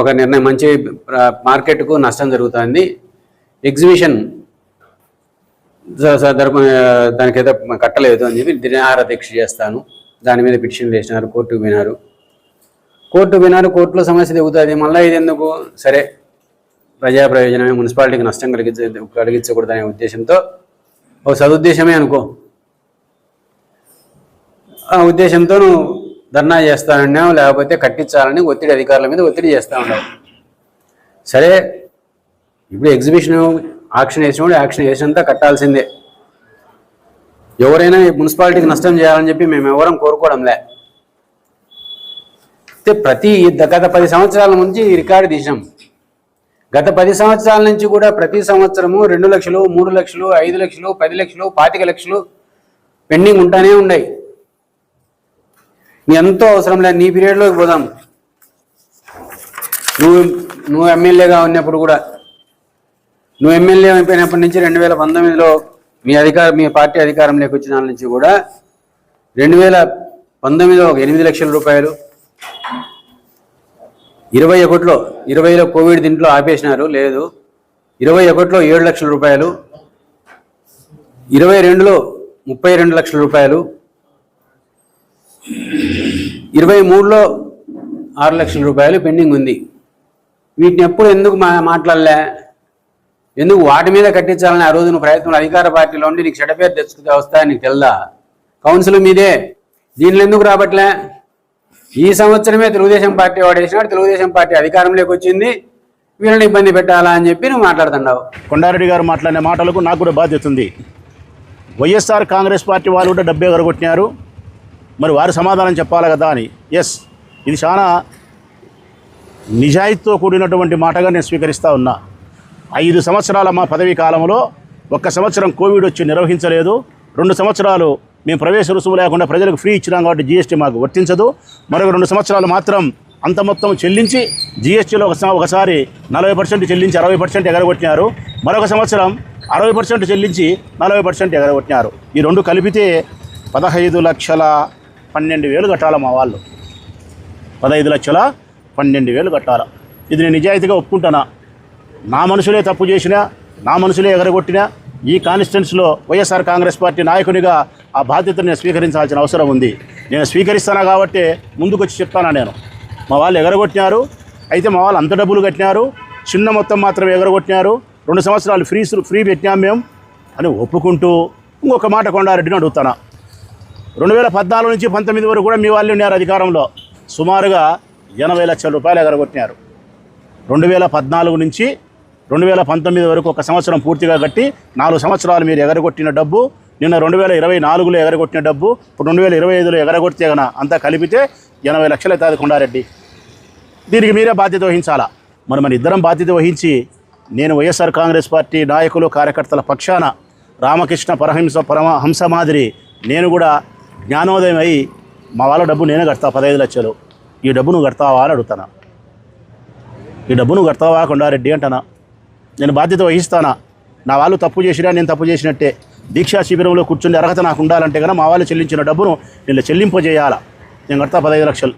ఒక నిర్ణయం మంచి మార్కెట్కు నష్టం జరుగుతుంది. ఎగ్జిబిషన్ దానికైతే కట్టలేదు అని చెప్పి దినాహార దీక్ష చేస్తాను. దాని మీద పిటిషన్ వేసినారు కోర్టుకు పోయినారు. కోర్టుకు పోయినారు కోర్టులో సమస్య దిగుతుంది. మళ్ళీ ఇది ఎందుకు? సరే ప్రజా ప్రయోజనమే మున్సిపాలిటీకి నష్టం కలిగించ కలిగించకూడదనే ఉద్దేశంతో ఒక సదుద్దేశమే అనుకో. ఆ ఉద్దేశంతో నువ్వు ధర్నా చేస్తానన్నావు లేకపోతే కట్టించాలని ఒత్తిడి అధికారుల మీద ఒత్తిడి చేస్తా ఉన్నావు. సరే ఇప్పుడు ఎగ్జిబిషన్ ఆక్షన్ వేసినప్పుడు యాక్షన్ వేసినంత కట్టాల్సిందే. ఎవరైనా మున్సిపాలిటీకి నష్టం చేయాలని చెప్పి మేము ఎవరం కోరుకోవడంలే. అయితే ప్రతి గత పది సంవత్సరాల నుంచి రికార్డు తీసాం గత పది సంవత్సరాల నుంచి కూడా ప్రతి సంవత్సరము రెండు లక్షలు మూడు లక్షలు ఐదు లక్షలు పది లక్షలు పాతిక లక్షలు పెండింగ్ ఉంటానే ఉన్నాయి. నీ ఎంతో అవసరం లేదు నీ పీరియడ్లోకి పోదాం. నువ్వు నువ్వు ఎమ్మెల్యేగా ఉన్నప్పుడు కూడా నువ్వు ఎమ్మెల్యే అయిపోయినప్పటి నుంచి రెండు వేల పంతొమ్మిదిలో మీ అధికారం మీ పార్టీ అధికారంలోకి వచ్చిన నుంచి కూడా రెండు వేల పంతొమ్మిదిలో ఒక ఎనిమిది లక్షల రూపాయలు ఇరవై ఒకటిలో ఇరవైలో కోవిడ్ దీంట్లో ఆపేసినారు లేదు. ఇరవై ఒకటిలో ఏడు లక్షల రూపాయలు ఇరవై రెండులో ముప్పై రెండు లక్షల రూపాయలు ఇరవై మూడులో ఆరు లక్షల రూపాయలు పెండింగ్ ఉంది. వీటిని ఎప్పుడు ఎందుకు మా మాట్లాడలే? ఎందుకు వాటి మీద కట్టించాలని ఆ రోజు నువ్వు ప్రయత్నం అధికార పార్టీలో ఉండి నీకు చెడ్డ పేరు తెచ్చుకుంటే వస్తా నీకు తెల్దా? కౌన్సిల్ మీదే. దీనిలో ఎందుకు రాబట్లే ఈ సంవత్సరమే తెలుగుదేశం పార్టీ వాడేసినాడు తెలుగుదేశం పార్టీ అధికారంలోకి వచ్చింది. వీళ్ళని ఇబ్బంది పెట్టాలా అని చెప్పి నువ్వు మాట్లాడుతున్నావు. కొండారెడ్డి గారు మాట్లాడిన మాటలకు నాకు కూడా బాధ్యత ఉంది. వైఎస్ఆర్ కాంగ్రెస్ పార్టీ వాళ్ళు కూడా డబ్బే ఎగరగొట్టినారు మరి వారు సమాధానం చెప్పాలి కదా అని. ఎస్ ఇది చాలా నిజాయితీతో కూడినటువంటి మాటగా నేను స్వీకరిస్తూ ఉన్నా. ఐదు సంవత్సరాల మా పదవీ కాలంలో ఒక్క సంవత్సరం కోవిడ్ వచ్చి నిర్వహించలేదు. రెండు సంవత్సరాలు మేము ప్రవేశ రుసుము లేకుండా ప్రజలకు ఫ్రీ ఇచ్చినాం కాబట్టి జీఎస్టీ మాకు వర్తించదు. మరొక రెండు సంవత్సరాలు మాత్రం అంత మొత్తం చెల్లించి జీఎస్టీలో ఒక ఒకసారి నలభై పర్సెంట్ చెల్లించి అరవై పర్సెంట్ ఎగరగొట్టినారు. మరొక సంవత్సరం అరవై పర్సెంట్ చెల్లించి నలభై పర్సెంట్ ఎగరగొట్టినారు. ఈ రెండు కలిపితే పదహైదు లక్షల పన్నెండు వేలు కట్టాలి మా వాళ్ళు. పదహైదు లక్షల పన్నెండు వేలు కట్టాలి. ఇది నేను నిజాయితీగా ఒప్పుకుంటానా? నా మనుషులే తప్పు చేసినా నా మనుషులే ఎగరగొట్టినా ఈ కాన్స్టిట్యున్సీలో వైఎస్ఆర్ కాంగ్రెస్ పార్టీ నాయకునిగా ఆ బాధ్యతను నేను స్వీకరించాల్సిన అవసరం ఉంది. నేను స్వీకరిస్తానా కాబట్టి ముందుకు వచ్చి చెప్తానా నేను. మా వాళ్ళు ఎగరగొట్టినారు. అయితే మా వాళ్ళు అంత డబ్బులు కట్టినారు. చిన్న మొత్తం మాత్రమే ఎగరగొట్టినారు. రెండు సంవత్సరాలు ఫ్రీ ఫ్రీ పెట్టినాం మేము అని ఒప్పుకుంటూ ఇంకొక మాట కొండారెడ్డిని అడుగుతానా. రెండు వేల పద్నాలుగు నుంచి పంతొమ్మిది వరకు కూడా మీ వాళ్ళు ఉన్నారు అధికారంలో. సుమారుగా ఎనభై లక్షల రూపాయలు ఎగరగొట్టినారు. రెండు వేల పద్నాలుగు నుంచి రెండు వేల పంతొమ్మిది వరకు ఒక సంవత్సరం పూర్తిగా కట్టి నాలుగు సంవత్సరాలు మీరు ఎగరగొట్టిన డబ్బు నిన్న రెండు వేల ఇరవై నాలుగులో ఎగరగొట్టిన డబ్బు ఇప్పుడు రెండు వేల ఇరవై ఐదులో ఎగరగొడితే కన అంతా కలిపితే ఎనభై లక్షలు అవుతుంది కొండారెడ్డి. దీనికి మీరే బాధ్యత వహించాలా? మరి మన ఇద్దరం బాధ్యత వహించి నేను వైఎస్ఆర్ కాంగ్రెస్ పార్టీ నాయకులు కార్యకర్తల పక్షాన రామకృష్ణ పరహింస పరమహంస మాదిరి నేను కూడా జ్ఞానోదయం అయి మా వాళ్ళ డబ్బు నేనే కడతా పదహైదు లక్షలు. ఈ డబ్బు నువ్వు కడతావా అని అడుగుతాను? ఈ డబ్బు నువ్వు కడతావా కొండారెడ్డి అంటానా? నేను బాధ్యత వహిస్తానా? నా వాళ్ళు తప్పు చేసినా నేను తప్పు చేసినట్టే. దీక్షా శిబిరంలో కూర్చుని అర్హత నాకు ఉండాలంటే కనుక మా వాళ్ళు చెల్లించిన డబ్బును నేను చెల్లింపజేయాలా? నేను కడతా పదహైదు లక్షలు.